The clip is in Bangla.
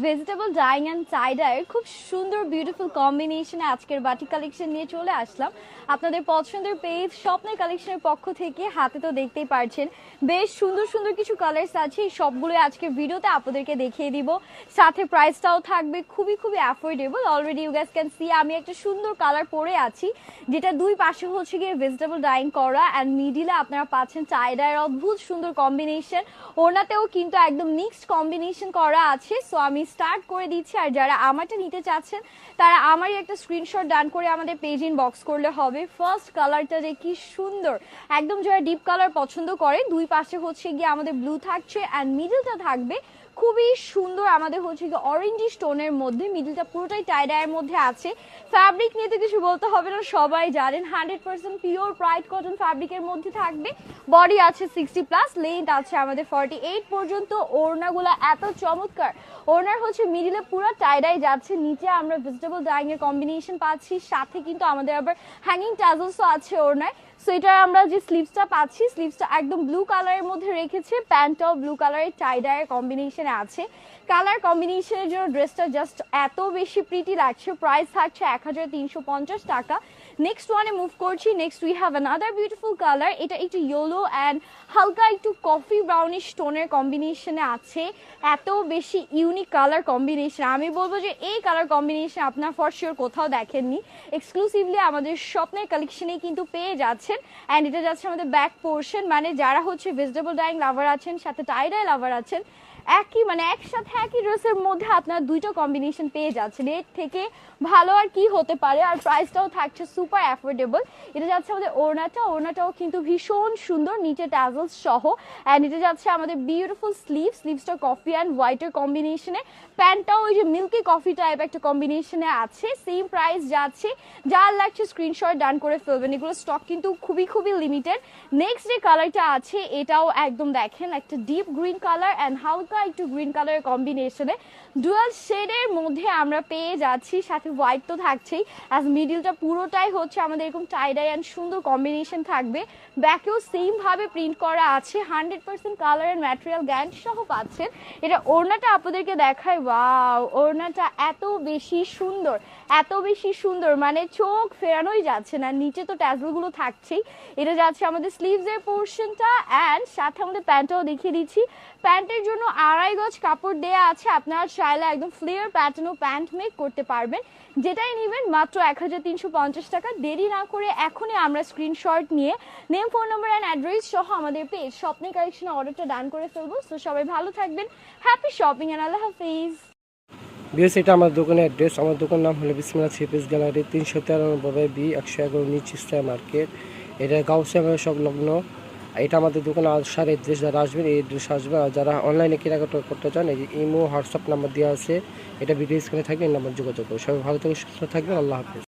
ভেজিটেবল ডাইং অ্যান্ড টাইডায়ের খুব সুন্দর বিউটিফুল কম্বিনেশনে আজকের বাটি কালেকশন নিয়ে চলে আসলাম। আপনাদের পছন্দের পেজ স্বপ্নের কালেকশনের পক্ষ থেকে হাতে তো দেখতেই পারছেন, বেশ সুন্দর সুন্দর কিছু কালার্স আছে। সবগুলো আজকের ভিডিওতে আপনাদেরকে দেখিয়ে দিব। সাথে প্রাইসটাও থাকবে, খুবই খুবই affordable already you guys can see আমি একটা সুন্দর কালার পরে আছি, যেটা দুই পাশে হচ্ছে গিয়ে ভেজিটেবল ডাইং করা অ্যান্ড মিডিলে আপনারা পাচ্ছেন টাইডায়ের অদ্ভুত সুন্দর কম্বিনেশন ওনাতেও কিন্তু একদম মিক্সড কম্বিনেশন করা আছে। সো আমি স্টার্ট করে দিচ্ছি, আর যারা আমারটা নিতে চাচ্ছেন, তারা আমারই একটা স্ক্রিনশট ডান করে আমাদের পেজ ইনবক্স করলে হবে। ফার্স্ট কালারটা যে কি সুন্দর, একদম যারা ডিপ কালার পছন্দ করে, দুই পাশে হচ্ছে গিয়ে আমাদের ব্লু থাকছে অ্যান্ড মিডলটা থাকবে খুবই সুন্দর আমাদের হচ্ছে গিয়ে অরেঞ্জি স্টোনের মধ্যে, মিডলটা পুরোটাই টাইডায়ের মধ্যে আছে। ফ্যাব্রিক নিয়ে তো কিছু বলতে হবে না, সবাই জানেন hundred percent pure pride cotton ফ্যাব্রিকের মধ্যে থাকবে। বডি আছে সিক্সটি প্লাস লেন্থ আছে আমাদের ফর্টি এইট পর্যন্ত। ওড়নাগুলো এত চমৎকার। ওড়নার হচ্ছে মিডিলে পুরো টাইডাই যাচ্ছে, নিচে আমরা ভেজিটেবল ডাইং এর কম্বিনেশন পাচ্ছি, সাথে কিন্তু আমাদের আবার হ্যাঙ্গিং টাজলসও আছে ওড়নায়। সো এটা আমরা যে স্লিভসটা পাচ্ছি স্লিভসটা একদম ব্লু কালারের মধ্যে রেখেছে প্যান্টটাও ব্লু কালারের টাইডায়ের কম্বিনেশনে আছে। কালার কম্বিনেশনের জন্য ড্রেসটা জাস্ট এত বেশি প্রিটি লাগছে। প্রাইস থাকছে এক হাজার তিনশো পঞ্চাশ টাকা। নেক্সট ওয়ানে মুভ করছি। Next we have another beautiful colour এটা একটু ইয়েলো অ্যান্ড হালকা একটু কফি ব্রাউনিশ টোনের কম্বিনেশনে আছে। এত বেশি ইউনিক কালার কম্বিনেশন আমি বলব যে এই কালার কম্বিনেশন আপনার ফর শিওর কোথাও দেখেননি। এক্সক্লুসিভলি আমাদের স্বপ্নের কালেকশনেই কিন্তু পেয়ে যাচ্ছেন। অ্যান্ড এটা যাচ্ছে আমাদের ব্যাক পোর্শন মানে যারা হচ্ছে ভেজিটেবল ডাইং লাভার আছেন, সাথে টাইডাই লাভার আছেন, একই মানে একসাথে একই ড্রেসের মধ্যে আপনার দুইটা কম্বিনেশন পেয়ে যাচ্ছেন। এর থেকে ভালো আর কি হতে পারে? আর প্রাইসটাও থাকছে সুপার অ্যাফোর্ডেবল এটা যাচ্ছে আমাদের ওড়নাটা। ওড়নাটাও কিন্তু ভীষণ সুন্দর। নিচে ট্যাজলস সহ। অ্যান্ড এটা যাচ্ছে আমাদের বিউটিফুল স্লিভ স্লিভসটা কফি অ্যান্ড হোয়াইটের কম্বিনেশনে প্যান্টটাও ওই যে মিল্কি কফি টাইপ একটা কম্বিনেশনে আছে। সেম প্রাইস যাচ্ছে। যার লাগছে স্ক্রিনশট ডান করে ফেলবেন। এগুলো স্টক কিন্তু খুবই খুবই লিমিটেড নেক্সট যে কালারটা আছে, এটাও একদম দেখেন, একটা ডিপ গ্রিন কালার অ্যান্ড হালকা একটু গ্রিন কালারের কম্বিনেশনে ডুয়াল শেডের মধ্যে আমরা পেয়ে যাচ্ছি। সাথে হোয়াইট তো থাকছেই। অ্যাজ মিডিলটা পুরোটাই হচ্ছে আমাদের এরকম টাইডাই অ্যান্ড সুন্দর কম্বিনেশন থাকবে। ব্যাকেও সেম ভাবে প্রিন্ট করা আছে। Hundred percent colour and material গ্যান্ড সহ পাচ্ছেন। এটা ওড়নাটা আপনাদেরকে দেখায় ওয়াও ওড়নাটা এত বেশি সুন্দর, এত বেশি সুন্দর। মানে চোখ ফেরানোই যাচ্ছে না। নিচে তো ট্যাজলগুলো থাকছেই। এটা যাচ্ছে আমাদের স্লিভসের পোর্শনটা অ্যান্ড সাথে আমাদের প্যান্টটাও দেখিয়ে দিচ্ছি। প্যান্টের জন্য আড়াই গজ কাপড় দেয়া আছে। আপনারা চাইলে একদম ফ্লেয়ার প্যাটার্নও প্যান্ট মেক করতে পারবেন। যেটাই নেবেন মাত্র এক হাজার তিনশো পঞ্চাশ টাকা দেরি না করে এখনই আমরা স্ক্রিনশট নিয়ে name phone number and address সহ আমাদের পেজ স্বপ্নের কালেকশনে অর্ডারটা ডান করে ফেলব। তো সবাই ভালো থাকবেন। হ্যাপি শপিং অ্যান্ড আল্লাহ হাফিজ। বিএস এটা আমার দোকানের অ্যাড্রেস আমার দোকানের নাম হলো বিসমিল্লা থ্রিপিস গ্যালারি, তিনশো তেরানব্বই বি, একশো এগারো নিচ মার্কেট। এটা গাউসিয়া সংলগ্ন। এটা আমাদের দোকানে আসার এড্রেস যারা আসবেন, এই এড্রেস আসবে আর যারা অনলাইনে কেনাকাটা করতে চান, এই যে ইমো, হোয়াটসঅ্যাপ নাম্বার দেওয়া আছে, এটা ভিডিও স্ক্রিনে থাকবে, এই নাম্বার যোগাযোগ করবে সবাই ভালো থেকে সুস্থ থাকবেন। আল্লাহ হাফিজ।